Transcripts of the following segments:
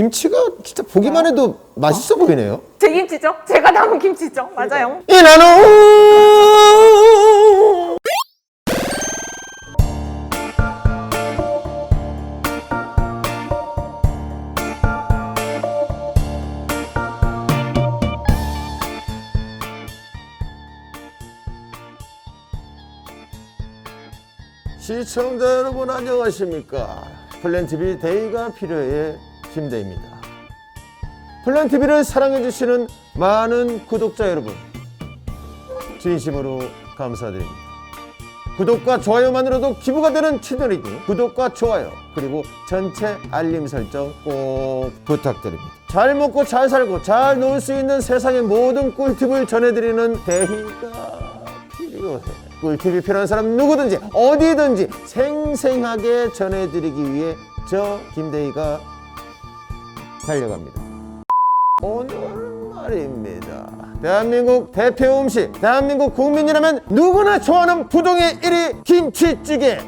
김치가 진짜 보기만 해도 맛있어 보이네요. 제 김치죠? 제가 담은 김치죠? 맞아요. 이 나는 시청자 여러분 안녕하십니까 플랜TV 데이가 필요해 김대입니다. 플랜TV를 사랑해주시는 많은 구독자 여러분 진심으로 감사드립니다. 구독과 좋아요만으로도 기부가 되는 채널이니 구독과 좋아요 그리고 전체 알림 설정 꼭 부탁드립니다. 잘 먹고 잘 살고 잘 놀 수 있는 세상의 모든 꿀팁을 전해드리는 대희가 필요해. 꿀팁이 필요한 사람 누구든지 어디든지 생생하게 전해드리기 위해 저 김대희가 달려갑니다 오늘 말입니다. 대한민국 대표 음식, 대한민국 국민이라면 누구나 좋아하는 부동의 1위 김치찌개.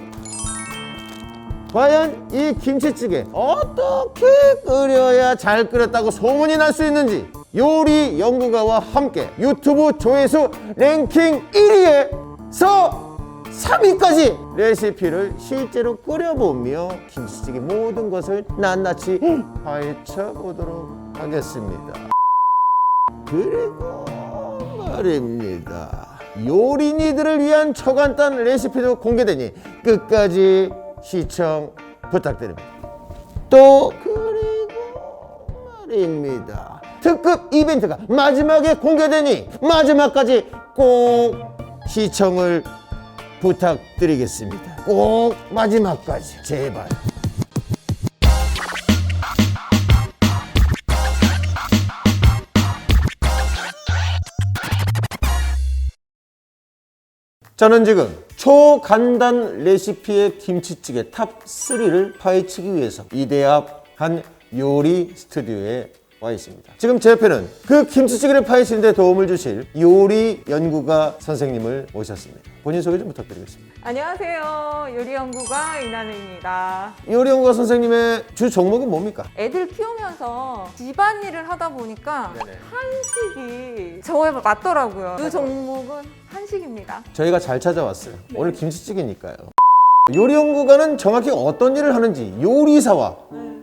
과연 이 김치찌개 어떻게 끓여야 잘 끓였다고 소문이 날 수 있는지 요리 연구가와 함께 유튜브 조회수 랭킹 1위에 서 3위까지 레시피를 실제로 끓여보며 김치찌개 모든 것을 낱낱이 파헤쳐 보도록 하겠습니다. 그리고 말입니다. 요리니들을 위한 초간단 레시피도 공개되니 끝까지 시청 부탁드립니다. 또 그리고 말입니다. 특급 이벤트가 마지막에 공개되니 마지막까지 꼭 시청을 부탁드리겠습니다. 꼭 마지막까지 제발. 저는 지금 초간단 레시피의 김치찌개 탑 3를 파헤치기 위해서 이대 앞 한 요리 스튜디오에 와 있습니다. 지금 제 옆에는 그 김치찌개를 파헤치는데 도움을 주실 요리 연구가 선생님을 모셨습니다. 본인 소개 좀 부탁드리겠습니다. 안녕하세요. 요리연구가 이나는입니다. 요리 연구가 선생님의 주 종목은 뭡니까? 애들 키우면서 집안일을 하다 보니까 네네. 한식이 저에 맞더라고요. 그 종목은 한식입니다. 저희가 잘 찾아왔어요. 오늘 김치찌개니까요. 요리 연구가는 정확히 어떤 일을 하는지 요리사와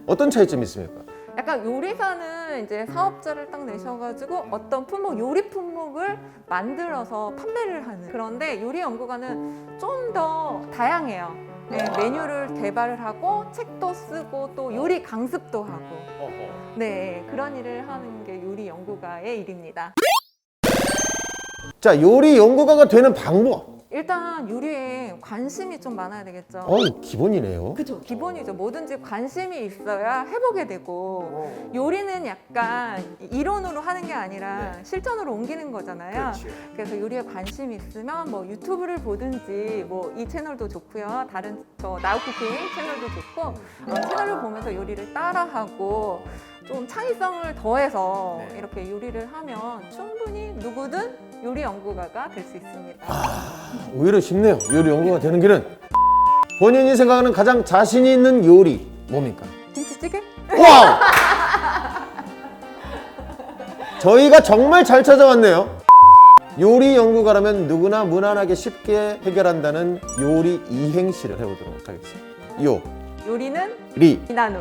어떤 차이점이 있습니까? 약간 요리사는 이제 사업자를 딱 내셔가지고 어떤 품목, 요리 품목을 만들어서 판매를 하는. 그런데 요리 연구가는 좀 더 다양해요. 네, 메뉴를 개발을 하고 책도 쓰고 또 요리 강습도 하고. 네, 그런 일을 하는 게 요리 연구가의 일입니다. 자, 요리 연구가가 되는 방법. 일단 요리에 관심이 좀 많아야 되겠죠. 어, 기본이네요. 그죠. 기본이죠. 뭐든지 관심이 있어야 해보게 되고 요리는 약간 이론으로 하는 게 아니라 실전으로 옮기는 거잖아요. 그래서 요리에 관심이 있으면 뭐 유튜브를 보든지 뭐 이 채널도 좋고요. 다른 저 나우쿠킹 채널도 좋고 어, 채널을 보면서 요리를 따라하고 좀 창의성을 더해서 이렇게 요리를 하면 충분히 누구든 요리 연구가가 될 수 있습니다. 오히려 쉽네요. 요리 연구가 되는 길은 본인이 생각하는 가장 자신이 있는 요리 뭡니까? 김치찌개? 와우! 저희가 정말 잘 찾아왔네요. 요리 연구가라면 누구나 무난하게 쉽게 해결한다는 요리 이행시를 해보도록 하겠습니다. 요, 요리는 리, 이나누.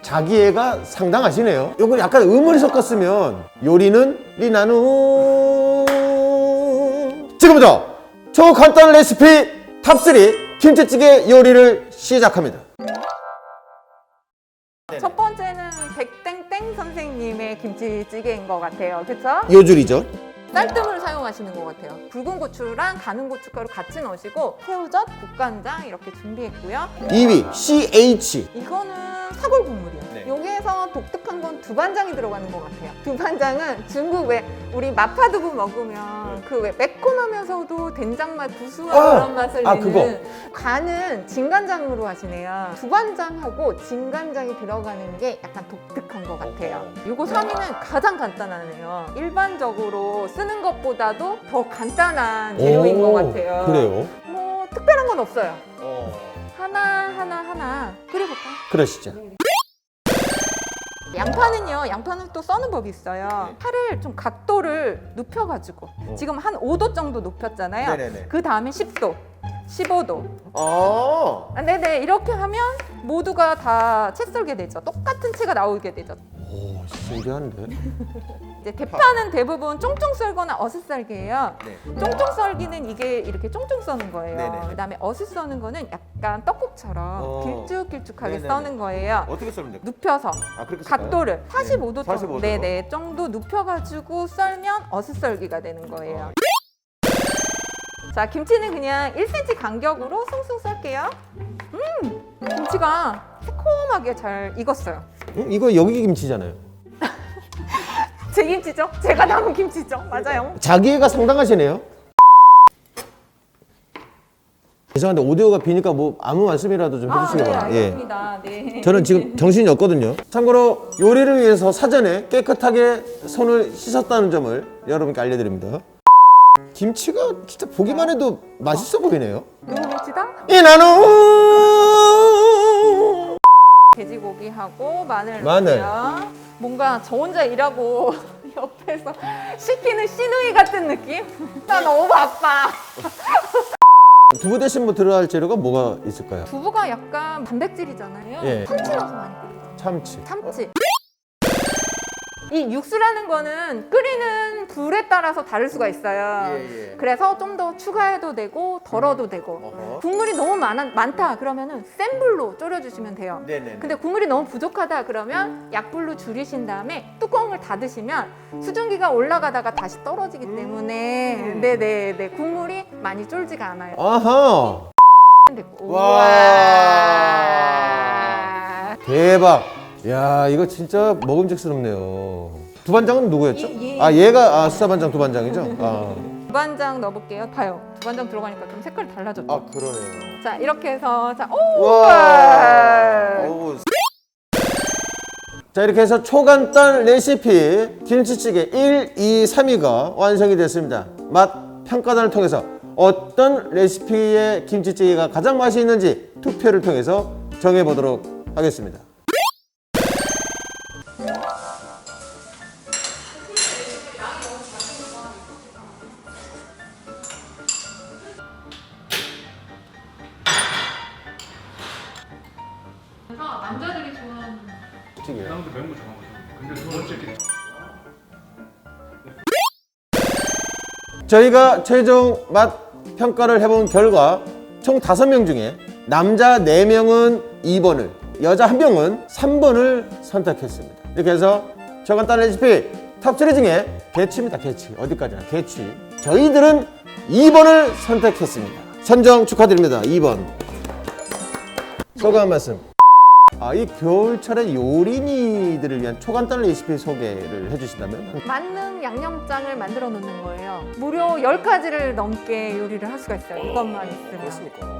자기애가 상당하시네요. 요거 약간 의문이 섞었으면 요리는 리나누. 지금부터 초간단 레시피 탑3 김치찌개 요리를 시작합니다. 첫 번째는 백땡땡 선생님의 김치찌개인 것 같아요. 그쵸? 요줄이죠. 쌀뜨물을 사용하시는 것 같아요. 붉은 고추랑 가는 고춧가루 같이 넣으시고 새우젓, 국간장 이렇게 준비했고요. 2위 CH 이거는 사골 국물이에요. 네. 여기에서 독특한 건 두반장이 들어가는 것 같아요. 두반장은 중국 왜 우리 마파두부 먹으면 그왜 매콤하면서도 된장 맛 구수한 아! 그런 맛을 아, 내는 그거. 간은 진간장으로 하시네요. 두반장하고 진간장이 들어가는 게 약간 독특한 것 같아요. 요거 3위는 가장 간단하네요. 일반적으로 쓰는 것보다도 더 간단한 재료인 오, 것 같아요. 그래요? 뭐 특별한 건 없어요. 하나 하나 하나 끓여볼까요? 그러시죠. 양파는요, 양파는 또 써는 법이 있어요. 팔을 좀 각도를 눕혀가지고 지금 한 5도 정도 높였잖아요. 네네네. 그 다음에 10도, 15도. 아. 아, 네네 이렇게 하면 모두가 다 채 썰게 되죠. 똑같은 채가 나오게 되죠. 오, 신기한데. 이제 대파는 대부분 쫑쫑 썰거나 어슷 썰기예요. 네. 쫑쫑 썰기는 이게 이렇게 쫑쫑 써는 거예요. 네네. 그다음에 어슷 써는 거는 약간 떡국처럼 어. 길쭉길쭉하게 네네네. 써는 거예요. 어떻게 썰면 될까요? 눕혀서 아, 그렇게? 각도를 45도 45 정도, 도. 네네 정도 눕혀가지고 썰면 어슷 썰기가 되는 거예요. 자 김치는 그냥 1cm 간격으로 숭숭 썰게요. 음 김치가 새콤하게 잘 익었어요. 응? 이거 여기 김치잖아요. 제 김치죠? 제가 담은 김치죠? 맞아요. 자기애가 상당하시네요. 죄송한데 오디오가 비니까 뭐 아무 말씀이라도 좀 해주시기 네, 바랍니다. 예. 알겠습니다. 네. 저는 지금 정신이 없거든요. 참고로 요리를 위해서 사전에 깨끗하게 손을 씻었다는 점을 여러분께 알려드립니다. 김치가 진짜 보기만 해도 맛있어 보이네요. 누구 김치다? 이나노 돼지고기하고 마늘 마늘. 넣고요. 뭔가 저 혼자 일하고 옆에서 시키는 시누이 같은 느낌? 나 너무 바빠. 두부 대신 뭐 들어갈 재료가 뭐가 있을까요? 두부가 약간 단백질이잖아요. 예. 참치 넣어서 많이 끓여요. 참치. 참치. 이 육수라는 거는 끓이는 불에 따라서 다를 수가 있어요. 예, 예. 그래서 좀 더 추가해도 되고 덜어도 되고 어허. 국물이 너무 많아, 많다 그러면은 센 불로 졸여주시면 돼요. 네네. 근데 국물이 너무 부족하다 그러면 약불로 줄이신 다음에 뚜껑을 닫으시면 수증기가 올라가다가 다시 떨어지기 때문에 네네네 국물이 많이 쫄지가 않아요. 아하. 됐고. 와. 우와. 대박. 야 이거 진짜 먹음직스럽네요. 두반장은 누구였죠? 예, 예. 아 얘가 아, 수사반장 두반장이죠? 아, 두반장 넣어볼게요. 봐요. 두반장 들어가니까 좀 색깔이 달라졌죠. 아 그러네요. 자 이렇게 해서 자 오. 와. 어우. 자 이렇게 해서 초간단 레시피 김치찌개 1, 2, 3위가 완성이 됐습니다. 맛 평가단을 통해서 어떤 레시피의 김치찌개가 가장 맛이 있는지 투표를 통해서 정해보도록 하겠습니다. 나도 매운 거 좋아하거든. 근데 두 번째 게 저희가 최종 맛 평가를 해본 결과 총 5명 중에 남자 4명은 2번을, 여자 1명은 3번을 선택했습니다. 이렇게 해서 저간단 레시피 탑3 중에 개취입니다, 개취. 어디까지나 개취. 저희들은 2번을 선택했습니다. 선정 축하드립니다, 2번. 소감 한 말씀. 아, 이 겨울철에 요리니들을 위한 초간단 레시피 소개를 해주신다면? 만능 양념장을 만들어 놓는 거예요. 무려 10가지를 넘게 요리를 할 수가 있어요. 이것만 있으면. 이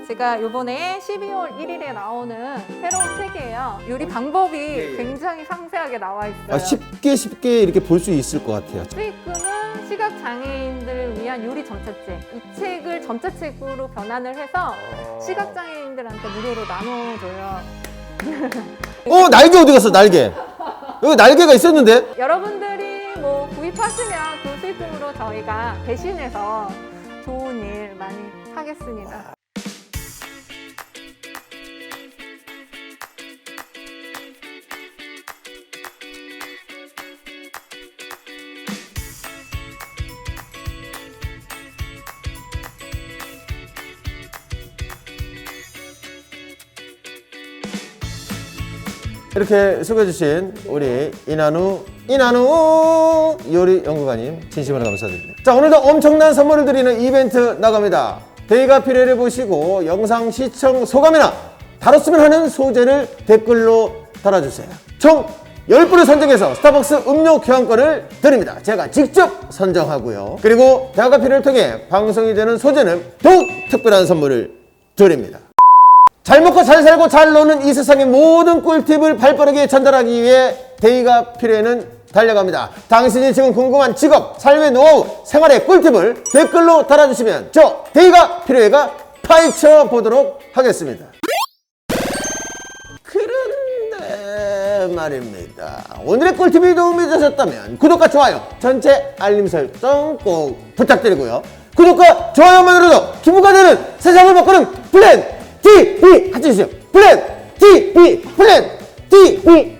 게 제가 요번에 12월 1일에 나오는 새로운 책이에요. 요리 방법이 예. 굉장히 상세하게 나와 있어요. 아, 쉽게 쉽게 이렇게 볼 수 있을 것 같아요. 수익금은 시각 장애인들을 위한 요리 전차책. 이 책을 전차책으로 변환을 해서 시각 장애인들한테 무료로 나눠줘요. 어 날개 어디 갔어 날개 여기 날개가 있었는데 여러분들이 뭐 구입하시면 그 수익금으로 저희가 대신해서 좋은 일 많이 하겠습니다. 이렇게 소개해 주신 우리 이나누 이나누 요리 연구가님 진심으로 감사드립니다. 자 오늘도 엄청난 선물을 드리는 이벤트 나갑니다. 데이가 필요를 보시고 영상 시청 소감이나 다뤘으면 하는 소재를 댓글로 달아주세요. 총 10분을 선정해서 스타벅스 음료 교환권을 드립니다. 제가 직접 선정하고요. 그리고 대화가 필요를 통해 방송이 되는 소재는 더욱 특별한 선물을 드립니다 잘 먹고 잘 살고 잘 노는 이 세상의 모든 꿀팁을 발빠르게 전달하기 위해 데이가 필요에는 달려갑니다. 당신이 지금 궁금한 직업, 삶의 노하우, 생활의 꿀팁을 댓글로 달아주시면 저 데이가 필요해가 파헤쳐 보도록 하겠습니다. 그런데 말입니다. 오늘의 꿀팁이 도움이 되셨다면 구독과 좋아요, 전체 알림 설정 꼭 부탁드리고요. 구독과 좋아요만으로도 기부가 되는 세상을 바꾸는 플랜 TV 해주시죠. 플랜 TV 플랜 TV